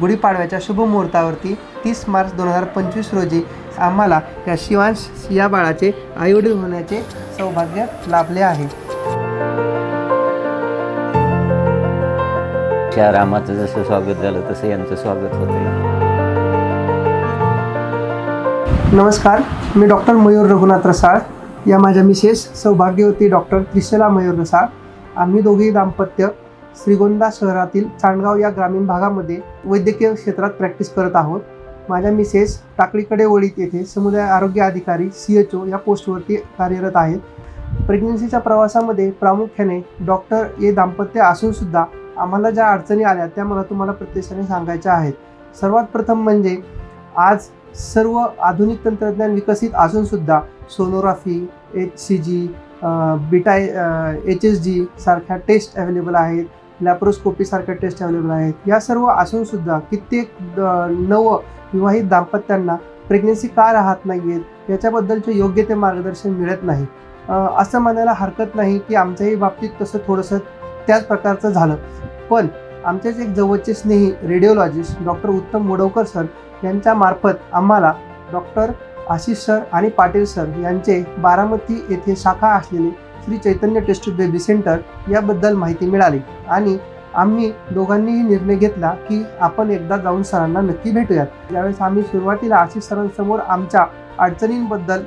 गुढीपाडव्याच्या शुभ मुहूर्तावरती तीस मार्च दोन हजार पंचवीस रोजी आम्हाला या शिवांश या बाळाचे आईवडील होण्याचे सौभाग्य लाभले आहे. त्या रामाचं जसं स्वागत झालं तसं यांचं स्वागत होतं नमस्कार मी डॉक्टर मयूर रघुनाथ रसाळ. या माझ्या मिसेस सौभाग्यवती डॉक्टर त्रिशला मयूर रसाळ. आम्ही दोघेही दाम्पत्य श्रीगोंदा शहरातील चांडगाव या ग्रामीण भागामध्ये वैद्यकीय क्षेत्रात प्रॅक्टिस करत आहोत. माझ्या मिसेस टाकळीकडे वळीत येथे समुदाय आरोग्य अधिकारी सी एच ओ या पोस्टवरती कार्यरत आहेत. प्रेग्नन्सीच्या प्रवासामध्ये प्रामुख्याने डॉक्टर हे दाम्पत्य असूनसुद्धा आम्हाला ज्या अडचणी आल्या त्या मला तुम्हाला प्रत्यक्षाने सांगायच्या आहेत. सर्वात प्रथम म्हणजे आज सर्व आधुनिक तंत्रज्ञान विकसित असूनसुद्धा sonography H C G beta H S G सारख्या टेस्ट अवेलेबल आहेत. लॅप्रोस्कोपी सारख्या टेस्ट अवेलेबल आहेत. या सर्व असूनसुद्धा कित्येक नव विवाहित दाम्पत्यांना प्रेग्नेन्सी का राहत नाही आहेत याच्याबद्दलचे योग्य ते मार्गदर्शन मिळत नाही. असं म्हणायला हरकत नाही की आमच्याही बाबतीत तसं थोडंसं त्याच प्रकारचं झालं. पण आमचेच एक जवळचे स्नेही रेडिओलॉजिस्ट डॉक्टर उत्तम मुडवकर सर यांच्यामार्फत आम्हाला डॉक्टर आशिष सर आणि पाटील सर यांचे बारामती येथे शाखा असलेले Shri Chaitanya test baby centre याबद्दल माहिती मिळाली. आणि आम्ही दोघांनीही निर्णय घेतला की आपण एकदा जाऊन सरांना नक्की भेटूयात. ज्यावेळेस आम्ही सुरुवातीला आशिष सरांसमोर आमच्या अडचणींबद्दल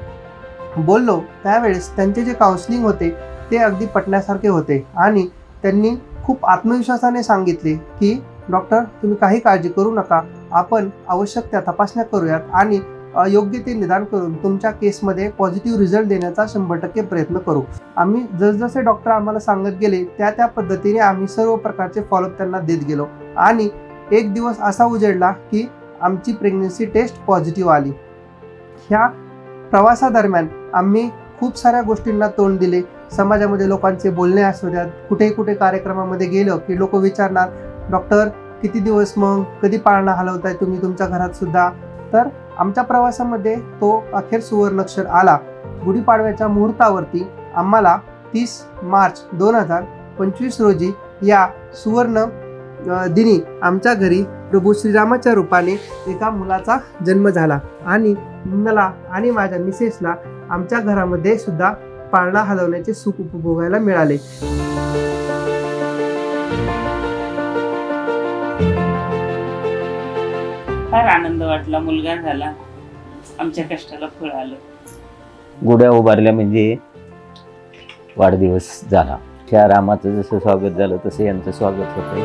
बोललो त्यावेळेस त्यांचे जे काउन्सिलिंग होते ते अगदी पटण्यासारखे होते. आणि त्यांनी खूप आत्मविश्वासाने सांगितले की डॉक्टर तुम्ही काही काळजी करू नका. आपण आवश्यक त्या तपासण्या करूयात आणि योग्य ते निदान करून तुमच्या केसमध्ये पॉझिटिव्ह रिझल्ट देण्याचा शंभर टक्के प्रयत्न करू. आम्ही जसजसे डॉक्टर आम्हाला सांगत गेले त्या त्या पद्धतीने आम्ही सर्व प्रकारचे फॉलोअप त्यांना देत गेलो. आणि एक दिवस असा उजेडला की आमची प्रेग्नन्सी टेस्ट पॉझिटिव्ह आली. ह्या प्रवासादरम्यान आम्ही खूप साऱ्या गोष्टींना तोंड दिले. समाजामध्ये लोकांचे बोलणे असू द्यात कुठेही कुठे कार्यक्रमामध्ये गेलं की लोक विचारणार डॉक्टर किती दिवस मग? कधी पाळणा हलवताय तुम्ही तुमच्या घरात सुद्धा? तर आमच्या प्रवासामध्ये तो अखेर सुवर्णक्षर आला. गुढीपाडव्याच्या मुहूर्तावरती आम्हाला तीस मार्च दोन हजार पंचवीस रोजी या सुवर्ण दिनी आमच्या घरी प्रभू श्रीरामाच्या रूपाने एका मुलाचा जन्म झाला. आणि मला आणि माझ्या मिसेसला आमच्या घरामध्ये सुद्धा पाळणा हलवण्याचे सुख उपभोगायला मिळाले. फार आनंद वाटला मुलगा झाला. आमच्या कष्टाला फळ आलं. गुड्या उभारल्या म्हणजे वाढदिवस झाला. त्या रामाचं जसं स्वागत झालं तसं यांचं स्वागत होतं